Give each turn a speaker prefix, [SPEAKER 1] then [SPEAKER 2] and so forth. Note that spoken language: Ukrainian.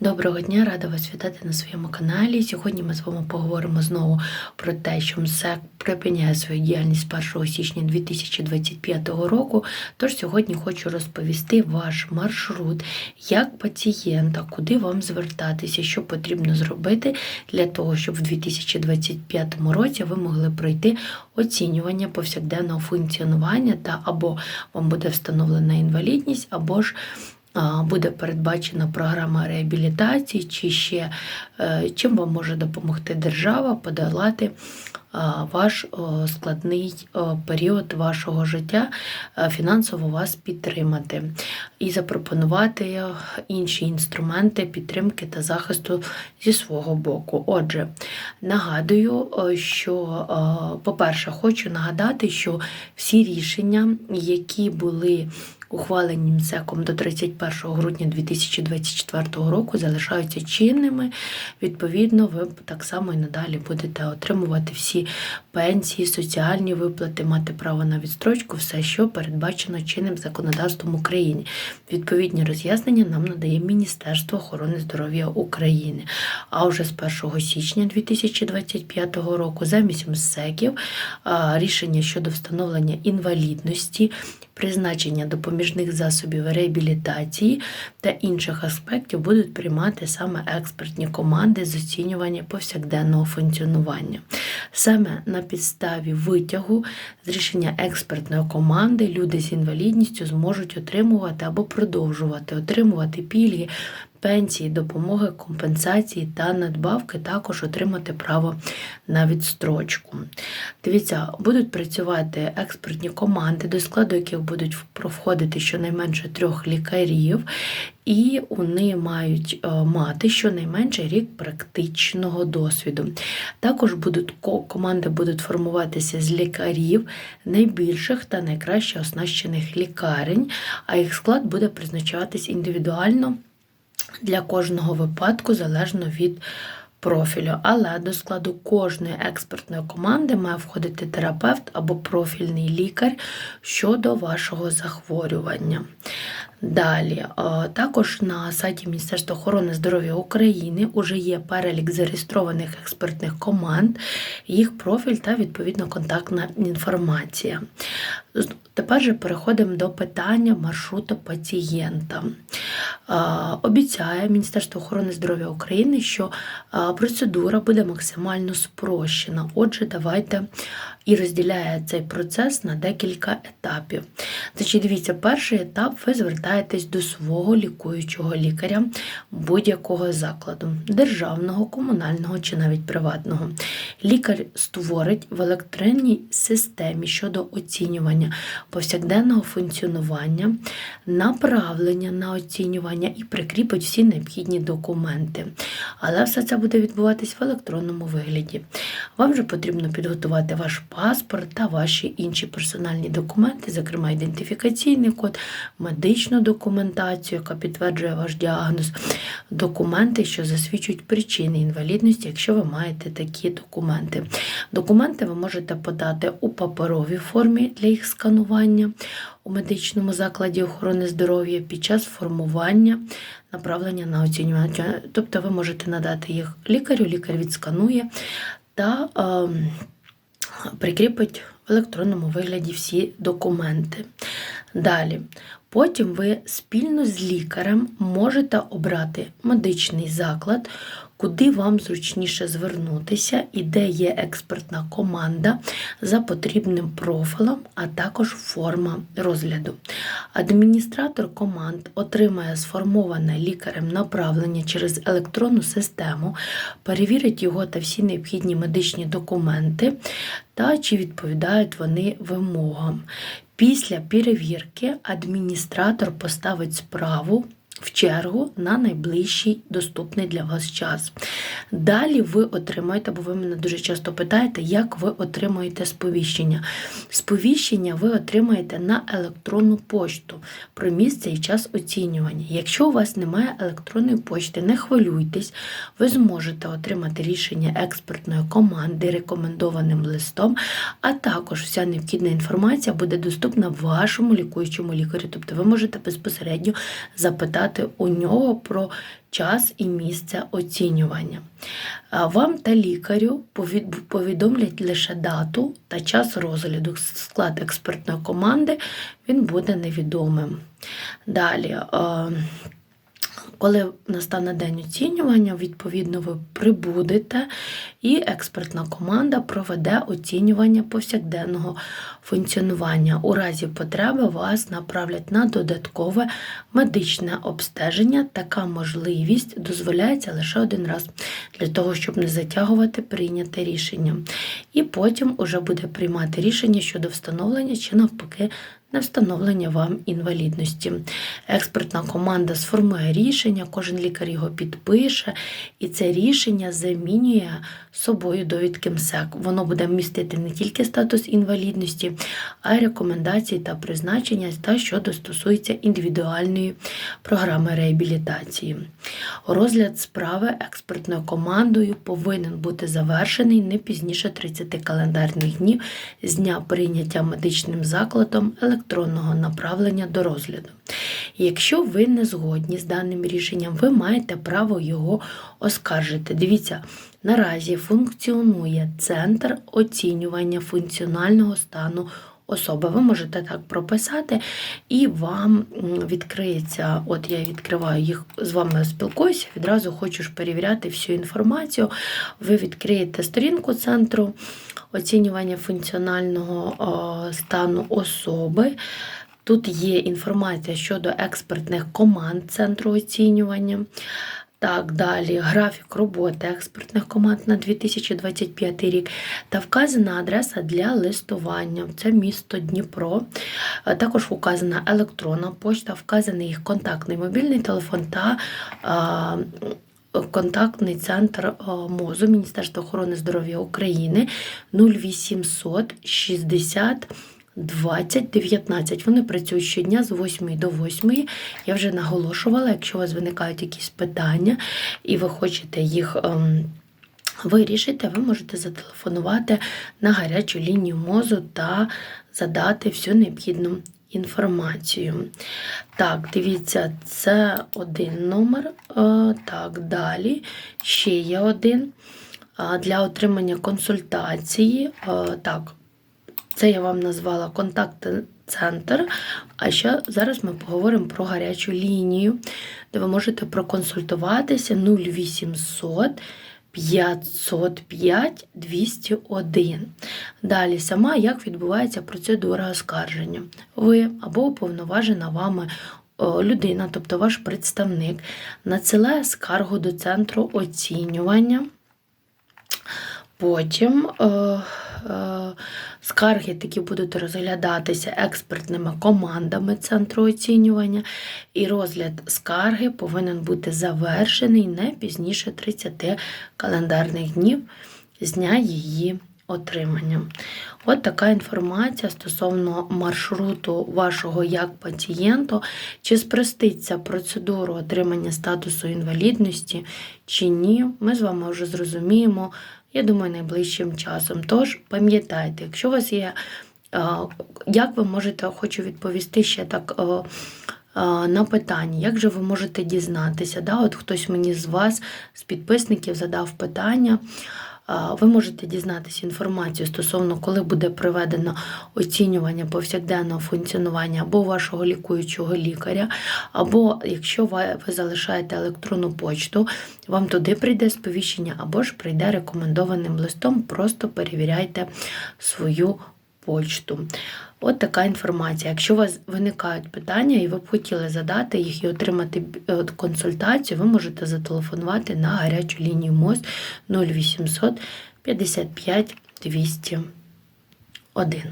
[SPEAKER 1] Доброго дня, рада вас вітати на своєму каналі. Сьогодні ми з вами поговоримо знову про те, що МСЕК припиняє свою діяльність 1 січня 2025 року. Тож сьогодні хочу розповісти ваш маршрут як пацієнта, куди вам звертатися, що потрібно зробити для того, щоб в 2025 році ви могли пройти оцінювання повсякденного функціонування та або вам буде встановлена інвалідність, або ж буде передбачена програма реабілітації, чи ще е, чим вам може допомогти держава подолати ваш складний період вашого життя, е, фінансово вас підтримати і запропонувати е, інші інструменти підтримки та захисту зі свого боку. Отже, нагадую, е, що, е, по-перше, хочу нагадати, що всі рішення, які були ухвалені МСЕКом до 31 грудня 2024 року, залишаються чинними. Відповідно, ви так само і надалі будете отримувати всі пенсії, соціальні виплати, мати право на відстрочку, все, що передбачено чинним законодавством України. Відповідні роз'яснення нам надає Міністерство охорони здоров'я України. А вже з 1 січня 2025 року замість МСЕКів рішення щодо встановлення інвалідності призначення допоміжних засобів реабілітації та інших аспектів будуть приймати саме експертні команди з оцінювання повсякденного функціонування. Саме на підставі витягу з рішення експертної команди люди з інвалідністю зможуть отримувати або продовжувати отримувати пільги. Пенсії, допомоги, компенсації та надбавки також отримати право на відстрочку. Дивіться, будуть працювати експертні команди, до складу яких будуть входити щонайменше трьох лікарів, і вони мають е, мати щонайменше рік практичного досвіду. Також будуть команди будуть формуватися з лікарів найбільших та найкраще оснащених лікарень, а їх склад буде призначатись індивідуально для кожного випадку залежно від профілю. Але до складу кожної експертної команди має входити терапевт або профільний лікар щодо вашого захворювання. Далі, е, також на сайті Міністерства охорони здоров'я України вже є перелік зареєстрованих експертних команд, їх профіль та відповідно контактна інформація. Тепер же переходимо до питання маршруту пацієнта. Обіцяє Міністерство охорони здоров'я України, що процедура буде максимально спрощена. Отже, давайте і розділяє цей процес на декілька етапів. Значить, дивіться, перший етап ви звертаєтесь до свого лікуючого лікаря будь-якого закладу, державного, комунального чи навіть приватного. Лікар створить в електронній системі щодо оцінювання повсякденного функціонування, направлення на оцінювання і прикріпить всі необхідні документи. Але все це буде відбуватись в електронному вигляді. Вам же потрібно підготувати ваш паспорт та ваші інші персональні документи, зокрема ідентифікаційний код, медичну документацію, яка підтверджує ваш діагноз, документи, що засвідчують причини інвалідності, якщо ви маєте такі документи. Документи ви можете подати у паперовій формі для їх сканування у медичному закладі охорони здоров'я під час формування направлення на оцінювання. Тобто ви можете надати їх лікарю, лікар відсканує та ем, прикріпить в електронному вигляді всі документи. Далі, потім ви спільно з лікарем можете обрати медичний заклад, куди вам зручніше звернутися і де є експертна команда за потрібним профілем, а також форма розгляду. Адміністратор команд отримає сформоване лікарем направлення через електронну систему, перевірить його та всі необхідні медичні документи та чи відповідають вони вимогам. Після перевірки адміністратор поставить справу в чергу на найближчий доступний для вас час. Далі ви отримаєте, бо ви мене дуже часто питаєте, як ви отримуєте сповіщення. Сповіщення ви отримаєте на електронну пошту про місце і час оцінювання. Якщо у вас немає електронної почти, не хвилюйтесь, ви зможете отримати рішення експертної команди рекомендованим листом, а також вся необхідна інформація буде доступна вашому лікуючому лікарю. Тобто ви можете безпосередньо запитати запитати у нього про час і місце оцінювання. Вам та лікарю повідомлять лише дату та час розгляду. Склад експертної команди він буде невідомим. Далі. Коли настане день оцінювання, відповідно, ви прибудете, і експертна команда проведе оцінювання повсякденного функціонування. У разі потреби вас направлять на додаткове медичне обстеження. Така можливість дозволяється лише один раз для того, щоб не затягувати прийняте рішення. І потім уже буде приймати рішення щодо встановлення чи навпаки на встановлення вам інвалідності. Експертна команда сформує рішення, кожен лікар його підпише, і це рішення замінює собою довідки МСЕК. Воно буде містити не тільки статус інвалідності, а й рекомендації та призначення, та що стосується індивідуальної програми реабілітації. Розгляд справи експертною командою повинен бути завершений не пізніше 30 календарних днів з дня прийняття медичним закладом електронного направлення до розгляду. Якщо ви не згодні з даним рішенням, ви маєте право його оскаржити. Дивіться, наразі функціонує центр оцінювання функціонального стану особи. Ви можете так прописати, і вам відкриється, от я відкриваю їх з вами спілкуюся, відразу хочу ж перевіряти всю інформацію. Ви відкриєте сторінку центру оцінювання функціонального стану особи. Тут є інформація щодо експертних команд центру оцінювання. Так, далі графік роботи експертних команд на 2025 рік та вказана адреса для листування. Це місто Дніпро. Е, Також указана електронна почта, вказаний їх контактний мобільний телефон та а, контактний центр МОЗу Міністерства охорони здоров'я України 0800 60 2019. Вони працюють щодня з 8 до 8. Я вже наголошувала, якщо у вас виникають якісь питання і ви хочете їх. ем, Вирішити, ви можете зателефонувати на гарячу лінію мозу та задати всю необхідну інформацію. Так, дивіться, це один номер. Е, Так, далі ще є один. Для отримання консультації. е, Так, це я вам назвала контактний центр. А ще зараз ми поговоримо про гарячу лінію, де ви можете проконсультуватися 0800 505 201. Далі сама як відбувається процедура оскарження. Ви або уповноважена вами людина, тобто ваш представник, надсилає скаргу до центру оцінювання. Потім е, е, скарги такі будуть розглядатися експертними командами центру оцінювання, і розгляд скарги повинен бути завершений не пізніше 30 календарних днів з дня її отримання. От така інформація стосовно маршруту вашого як пацієнту, чи спроститься процедуру отримання статусу інвалідності, чи ні, ми з вами вже зрозуміємо, я думаю, найближчим часом. Тож пам'ятайте, якщо у вас є, як ви можете, хочу відповісти ще так. На питання, як же ви можете дізнатися? Да? От хтось мені з вас, з підписників, задав питання. Ви можете дізнатися інформацію стосовно, коли буде проведено оцінювання повсякденного функціонування або вашого лікуючого лікаря, або якщо ви залишаєте електронну почту, вам туди прийде сповіщення, або ж прийде рекомендованим листом, просто перевіряйте свою почту. От така інформація. Якщо у вас виникають питання і ви б хотіли задати їх і отримати е, консультацію, ви можете зателефонувати на гарячу лінію МОЗ 0800 55 201.